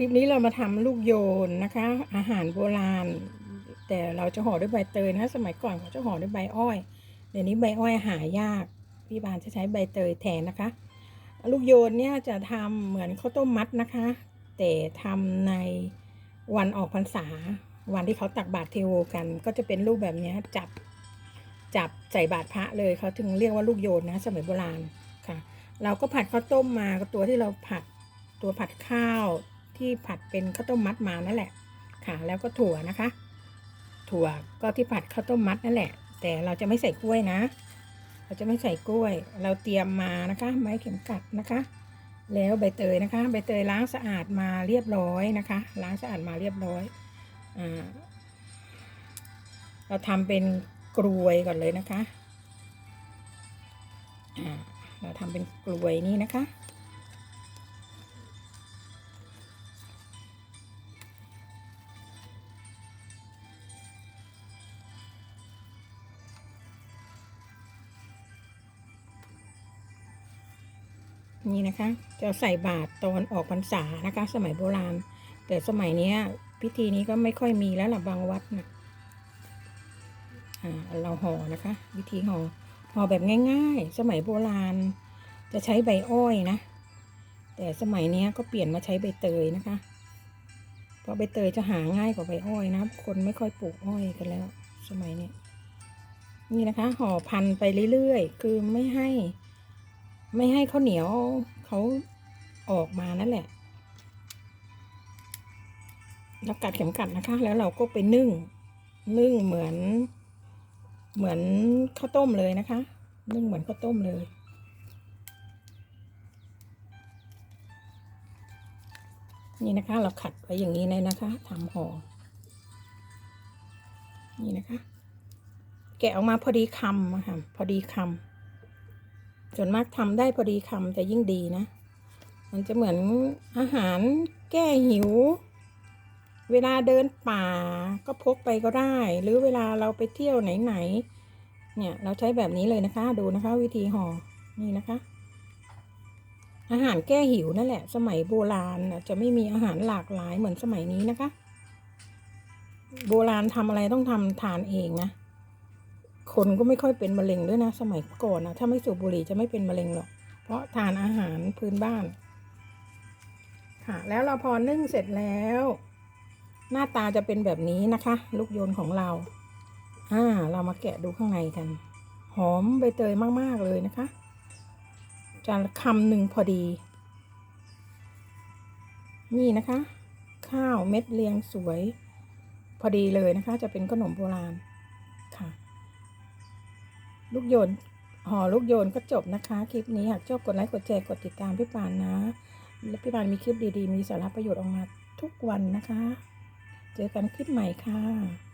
คลิปนี้เรามาทำลูกโยนนะคะ อาหารโบราณ แต่เราจะห่อด้วยใบเตยนะ สมัยก่อนเขาจะห่อด้วยใบอ้อย เดี๋ยวนี้ใบอ้อยหายาก พี่บานจะใช้ใบเตยแทนนะคะ ลูกโยนเนี่ยจะทำเหมือนข้าวต้มมัดนะคะ แต่ทำในวันออกพรรษา วันที่เขาตักบาตรเทโวกัน ก็จะเป็นรูปแบบนี้จับจับใส่บาตรพระเลยเขาถึงเรียกว่าลูกโยนนะ สมัยโบราณค่ะ เราก็ผัดข้าวต้มมาตัวที่เราผัดตัวผัดข้าว ที่ผัดเป็นข้าวต้มมัดมานั่นแหละ ค่ะ แล้วก็ถั่วนะคะ ถั่วก็ที่ผัดข้าวต้มมัดนั่นแหละ แต่เราจะไม่ใส่กล้วยนะ เราจะไม่ใส่กล้วย เราเตรียมมานะคะไม้เข็มกัดนะคะ แล้วใบเตยนะคะ ใบเตยล้างสะอาดมาเรียบร้อยนะคะ ล้างสะอาดมาเรียบร้อยอ่าเราทำเป็นกลวยก่อนเลยนะคะ อ่า เราทำเป็นกลวยนี่นะคะ นี่นะคะ จะใส่บาตรตอนออกพรรษานะคะ สมัยโบราณ แต่สมัยนี้พิธีนี้ก็ไม่ค่อยมีแล้วล่ะบางวัดนะเราห่อนะคะ วิธีห่อห่อแบบง่าย ๆ สมัยโบราณ จะใช้ใบอ้อยนะ แต่สมัยนี้ก็เปลี่ยนมาใช้ใบเตยนะคะ เพราะใบเตยจะหาง่ายกว่าใบอ้อยนะ คนไม่ค่อยปลูกอ้อยกันแล้ว สมัยนี้นี่นะคะ ห่อพันไปเรื่อยๆ คือไม่ให้ ไม่ให้ข้าวเหนียวเขาออกมานั่นแหละ แล้วกัดเข็มกัดนะคะ แล้วเราก็ไปนึ่ง นึ่งเหมือน เหมือนข้าวต้มเลยนะคะ นึ่งเหมือนข้าวต้มเลย นี่นะคะ เราขัดไว้อย่างนี้เลยนะคะทำห่อ นี่นะคะ แกะออกมาพอดีคำค่ะ พอดีคำ ส่วนมากทำได้พอดีคำจะยิ่งดีนะ มันจะเหมือนอาหารแก้หิว เวลาเดินป่าก็พกไปก็ได้ หรือเวลาเราไปเที่ยวไหนๆเนี่ยเราใช้แบบนี้เลยนะคะ ดูนะคะ วิธีห่อนี่นะคะ อาหารแก้หิวนั่นแหละ สมัยโบราณจะไม่มีอาหารหลากหลายเหมือนสมัยนี้นะคะ โบราณทำอะไรต้องทำทานเองนะ คนก็ไม่ค่อยเป็นมะเร็งด้วยนะ สมัยก่อนนะถ้าไม่สูบบุหรี่จะไม่เป็นมะเร็งหรอก เพราะทานอาหารพื้นบ้าน ค่ะ แล้วเราพอนึ่งเสร็จแล้ว หน้าตาจะเป็นแบบนี้นะคะ ลูกโยนของเราอ่าเรามาแกะดูข้างในกัน หอมใบเตยมาก ๆ เลยนะคะจานคำหนึ่งพอดี นี่นะคะ ข้าวเม็ดเรียงสวย พอดีเลยนะคะ จะเป็นขนมโบราณ ลูกโยนห่อลูกโยนก็จบนะคะ คลิปนี้หากชอบกดไลค์กดแชร์กดติดตามพี่ปานนะ และพี่ปานมีคลิปดีๆ มีสาระประโยชน์ออกมาทุกวันนะคะ เจอกันคลิปใหม่ค่ะ